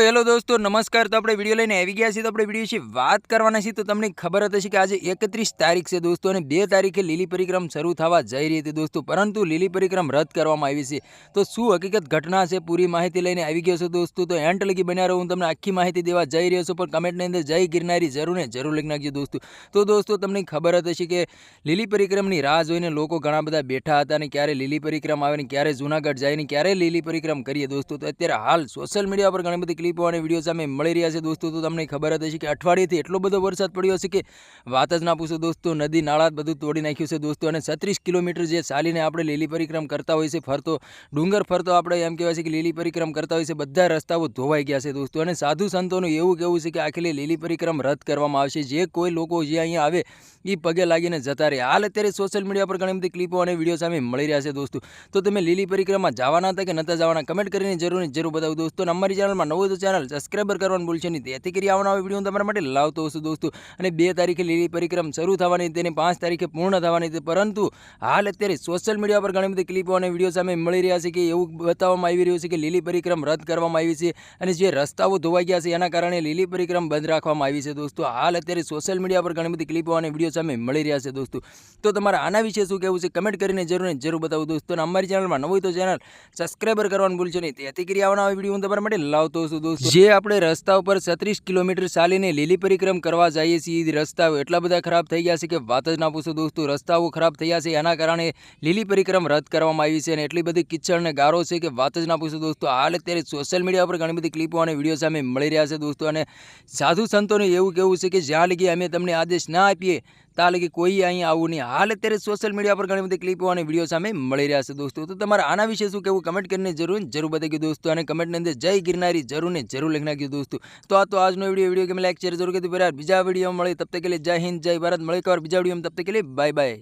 Hello દોસ્તો, નમસ્કાર. તો આપણે વીડિયો લઈને આવી ગયા છીએ. તો આપણે વીડિયો વિશે વાત કરવાના છીએ. તો તમને ખબર હતી કે આજે એકત્રીસ તારીખ છે દોસ્તો અને બે તારીખે લીલી પરિક્રમ શરૂ થવા જઈ રહી હતી દોસ્તો. પરંતુ લીલી પરિક્રમ રદ કરવામાં આવી છે. તો શું હકીકત ઘટના છે પૂરી માહિતી લઈને આવી ગયો છો દોસ્તો. તો એન્ટ લગી બન્યા રહું. હું તમને આખી માહિતી દેવા જઈ રહ્યો છું. પણ કમેન્ટની અંદર જય ગિરનારી જરૂર ને જરૂર લખી નાખજો દોસ્તો. તો દોસ્તો, તમને ખબર હતી કે લીલી પરિક્રમની રાહ જોઈને લોકો ઘણા બધા બેઠા હતા અને ક્યારે લીલી પરિક્રમ આવે ને ક્યારે જૂનાગઢ જાય ને ક્યારે લીલી પરિક્રમ કરીએ દોસ્તો. તો અત્યારે હાલ સોશિયલ મીડિયા પર ઘણી બધી ક્લિપો અને વીડિયો સામે મળી રહ્યા છે દોસ્તો. તો તમને ખબર જ હશે કે અઠવાડિયેથી એટલો બધો વરસાદ પડ્યો હશે કે વાત જ ના પૂછો દોસ્તો. નદી નાળા બધું તોડી નાખ્યું છે દોસ્તો. અને છત્રીસ કિલોમીટર જે ચાલીને આપણે લીલી પરિક્રમ કરતા હોય છે, ફરતો, ડુંગર ફરતો આપણે એમ કહેવાય છે કે લીલી પરિક્રમ કરતા હોય છે, બધા રસ્તાઓ ધોવાઈ ગયા છે દોસ્તો. અને સાધુ સંતોનું એવું કહેવું છે કે આખી લીલી પરિક્રમ રદ કરવામાં આવશે. જે કોઈ લોકો જે અહીંયા આવે એ પગે લાગીને જતા રહે. હાલ અત્યારે સોશિયલ મીડિયા પર ઘણી બધી ક્લિપો અને વીડિયો સામે મળી રહ્યા છે દોસ્તો. તો તમે લીલી પરિક્રમા જવાના હતા કે નતા જવાના? કમેન્ટ કરીને જરૂર જરૂર બતાવો દોસ્તો. અમારી ચેનલમાં નવું તો ચેનલ સબસ્ક્રાઈબર કરવાનું ભૂલશે નહીં. તેથી કરી આવવાના વીડિયો તમારા માટે લાવતો હશું દોસ્તો. અને બે તારીખે લીલી પરિક્રમ શરૂ થવાની તેની પાંચ તારીખે પૂર્ણ થવાની હતી. પરંતુ હાલ અત્યારે સોશિયલ મીડિયા પર ઘણી બધી ક્લિપો અને વીડિયો સામે મળી રહ્યા છે કે એવું બતાવવામાં આવી રહ્યું છે કે લીલી પરિક્રમ રદ કરવામાં આવી છે અને જે રસ્તાઓ ધોવાઈ ગયા છે એના કારણે લીલી પરિક્રમ બંધ રાખવામાં આવી છે દોસ્તો. હાલ અત્યારે સોશિયલ મીડિયા પર ઘણી બધી ક્લિપો અને વીડિયો સામે મળી રહ્યા છે દોસ્તો. તો તમારા આના વિશે શું કહેવું છે કમેન્ટ કરીને જરૂર જરૂર બતાવો દોસ્તો. અમારી ચેનલમાં નવું તો ચેનલ સબસ્ક્રાઈબર કરવાનું ભૂલશો નહીં. તેથી કરી આવવાના વીડિયો હું તમારા માટે લાવતો છું. દોસ્તો જે આપણે રસ્તા ઉપર છત્રીસ કિલોમીટર ચાલીને લીલી પરિક્રમ કરવા જઈએ છીએ રસ્તાઓ એટલા બધા ખરાબ થઈ ગયા છે કે વાત જ ના પૂછો દોસ્તો, રસ્તાઓ ખરાબ થયા છે, એના કારણે લીલી પરિક્રમ રદ કરવામાં આવી છે અને એટલી બધી કિચડ અને ગારો છે કે વાત જ ના પૂછો દોસ્તો. હાલ અત્યારે સોશિયલ મીડિયા પર ઘણી બધી ક્લિપો અને વીડિયો સામે મળી રહ્યા છે દોસ્તો અને સાધુ સંતોનું એવું કહેવું છે કે જ્યાં લગી અમે તમને આદેશ ના આપીએ તાલે કે કોઈ અહીં આવું નહીં. હાલ અત્યારે સોશિયલ મીડિયા પર ઘણી બધી ક્લિપો અને વીડિયો સામે મળી રહ્યા છે દોસ્તો. તો તમારે આના વિશે શું કહેવું? કમેન્ટ કરીને જરૂર જરૂર બતાવી દોસ્તો. અને કમેન્ટની અંદર જય ગિરનારી જરૂર ને જરૂર લખી નાખ્યું દોસ્તો. તો આ તો આજનો વીડિયો વીડિયો કે લાઈક શેર જરૂર કીધું બરાબર બીજા વીડિયો મળે. તબ તક કે જય હિન્દ, જય ભારત. મળે કવાર બીજા વીડિયો તબ કે બાય બાય